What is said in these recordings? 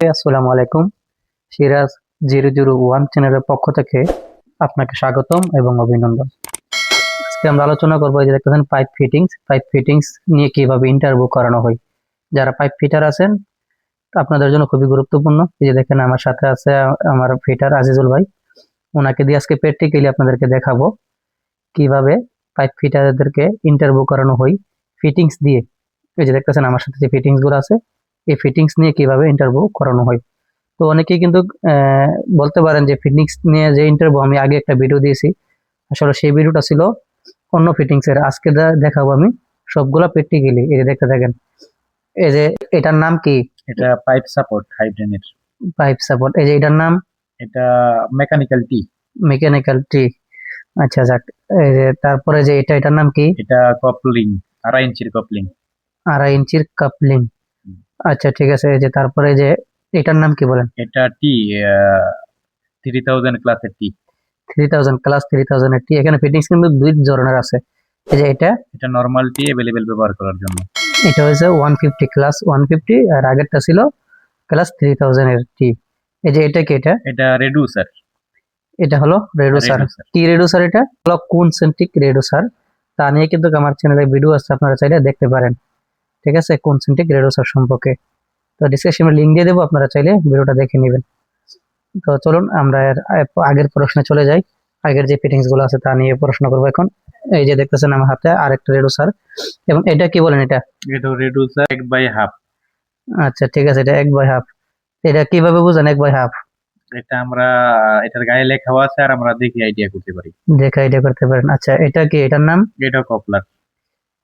আসসালামু আলাইকুম। Siraj zero zero one চ্যানেলের পক্ষ থেকে আপনাকে স্বাগতম এবং অভিনন্দন। আজকে আমরা আলোচনা করব যে দেখতেছেন পাইপ ফিটিংস পাইপ ফিটিংস নিয়ে কীভাবে ইন্টারভিউ করানো হয়। যারা পাইপ ফিটার আছেন, আপনাদের জন্য খুবই গুরুত্বপূর্ণ। এই যে দেখেন আমার সাথে আছে আমার ফিটার আজিজুল ভাই। ওনাকে দিয়ে আজকে প্র্যাকটিক্যালি আপনাদেরকে দেখাবো কীভাবে পাইপ ফিটারদেরকে ইন্টারভিউ করানো হয় ফিটিংস দিয়ে। এই যে দেখতেছেন আমার সাথে যে ফিটিংসগুলো আছে এই ফিটিংস নিয়ে কীভাবে ইন্টারভিউ করানো হয়। তো অনেকেই কিন্তু বলতে পারেন যে ফিটিংস নিয়ে যে ইন্টারভিউ আমি আগে একটা ভিডিও দিয়েছি আসলে সেই ভিডিওটা ছিল অন্য ফিটিংস এর। আজকে দেখাবো আমি সবগুলা প্র্যাকটিক্যালি এই যে দেখতে থাকেন এই যে এটার নাম কি? এটা পাইপ সাপোর্ট হাইড্রেনের পাইপ সাপোর্ট এই যে এটার নাম? এটা মেকানিক্যাল টি মেকানিক্যাল ট্রি আচ্ছা যাক এই যে তারপরে যে এটা এটার নাম কি? এটা কপলিং আড়াই ইঞ্চির কপলিং আড়াই ইঞ্চির কাপলিং আচ্ছা ঠিক আছে এই যে তারপরে যে এটার নাম কি বলেন? এটা টি থ্রি থাউজেন্ড ক্লাসের T three thousand class three thousand T এখানে ফিটিংস কিন্তু দুই ধরনের আছে। এই যে এটা? এটা নর্মাল টি অ্যাভেলেবেল ব্যবহার করার জন্য। এটা হয়েছে one fifty class one fifty আর আগেরটা ছিল ক্লাস থ্রি থাউজেন্ড এর টি এই যে এটা কি এটা? এটা রেডুসার এটা হলো রেডুসার টি কি রেডুসার এটা? হলো কনসেন্ট্রিক রেডুসার তা নিয়ে কিন্তু আমার চ্যানেলে ভিডিও আছে আপনারা চাইলে দেখতে পারেন। ঠিক আছে? কনসেন্ট্রিক রেডুসার সম্পর্কে? তো ডিসক্রিপশনে লিঙ্ক দিয়ে দেবো আপনারা চাইলে ভিডিওটা দেখে নেবেন। তো চলুন আমরা এর আগের প্রশ্নে চলে যাই। আগের যে ফিটিংসগুলো আছে তা নিয়ে পড়াশোনা করব এখন। এই যে দেখতেছেন আমার হাতে আরেকটা রেডুসার এবং এটা কি বলেন এটা? এটা রেডুসার এক বাই হাফ। আচ্ছা ঠিক আছে এটা এক বাই হাফ। এটা কীভাবে বুঝেন এক বাই হাফ? এটা আমরা এটার গায়ে লেখাও আছে আর আমরা দেখি আইডিয়া করতে পারি। দেখা আইডিয়া করতে পারেন। আচ্ছা এটা কি? এটার নাম? এটা কপলার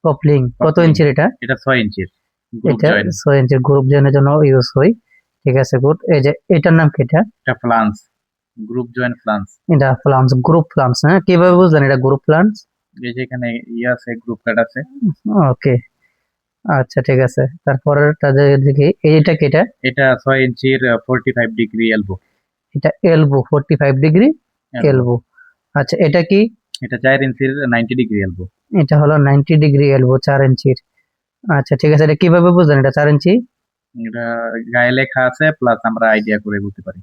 কপলিং কত। ইঞ্চির এটা? এটা ছয় ইঞ্চির। এটা ছয় ইঞ্চির গ্রুপ জয়েনের জন্য ইউজ হয়। ঠিক আছে গুড এই যে এটার নাম কি এটা? এটা ফ্লান্স গ্রুপ জয়েন্ট ফ্লান্স এটা প্লান্স গ্রুপ প্লান্স হ্যাঁ? কীভাবে বুঝলেন এটা গ্রুপ প্লান্স এই যে এখানে ইয়ে আছে গ্রুপ কার্ড আছে। ওকে। আচ্ছা ঠিক আছে। তারপরেরটা যে দেখি এইটা কি এটা? এটা ছয় ইঞ্চির ফোরটি ফাইভ ডিগ্রি এলবো এটা elbow forty five degree elbow আচ্ছা এটা কি? এটা চার ইঞ্চির নাইনটি ডিগ্রি এলবো এটা হলো নাইনটি ডিগ্রি এলবো চার ইঞ্চির আচ্ছা ঠিক আছে এটা কীভাবে বুঝলেন? এটা চার ইঞ্চি এটা গায়ে লেখা আছে প্লাস আমরা আইডিয়া করে বলতে পারি।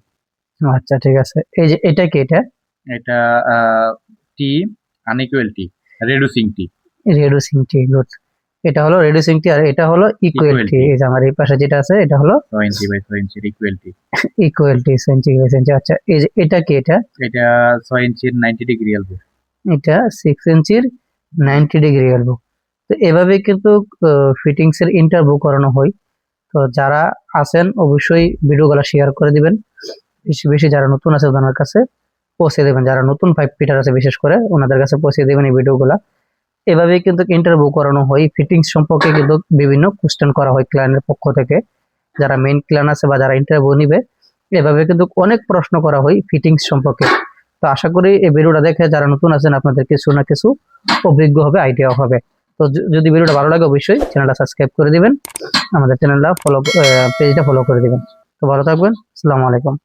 আচ্ছা ঠিক আছে। এই যে এটা কি এটা? এটা টি আনইকুয়াল টি রেডুসিং টি রেডিউসিং টি গুড এটা হলো রেডিউসিং টি আর এটা হলো ইকুয়াল টি এই যে আমার এই পাশে যেটা আছে এটা হলো ছয় ইঞ্চি বাই ছয় ইঞ্চির equal T equal T centi by centi আচ্ছা এই যে এটা কি এটা? এটা ছয় ইঞ্চির নাইনটি ডিগ্রি এলবো এটা সিক্স ইঞ্চির নাইনটি ডিগ্রি এলবো তো এভাবে কিন্তু ফিটিংস এর ইন্টারভিউ করানো হয়। তো যারা আছেন, অবশ্যই ভিডিওগুলো শেয়ার করে দিবেন। বেশি বেশি যারা নতুন আছে ওনার কাছে পৌঁছে দেবেন। যারা নতুন পাইপ ফিটার আছে, বিশেষ করে ওনাদের কাছে পৌঁছে দেবেন এই ভিডিওগুলা। এভাবে কিন্তু ইন্টারভিউ করানো হয়। ফিটিংস সম্পর্কে কিন্তু বিভিন্ন কোশ্চেন করা হয় ক্লায়েন্টের পক্ষ থেকে। যারা মেইন ক্লায়েন্ট আছে বা যারা ইন্টারভিউ নিবে, এভাবে কিন্তু অনেক প্রশ্ন করা হয় ফিটিংস সম্পর্কে। তো আশা করি এই ভিডিওটা দেখে যারা নতুন আছেন আপনাদের কিছু না কিছু অভিজ্ঞ হবে আইডিয়া হবে। তো যদি ভিডিওটা ভালো লাগে অবশ্যই চ্যানেলটা সাবস্ক্রাইব করে দিবেন। আমাদের চ্যানেলটা ফলো পেজটা ফলো করে দিবেন। তো ভালো থাকবেন। আসসালামু আলাইকুম।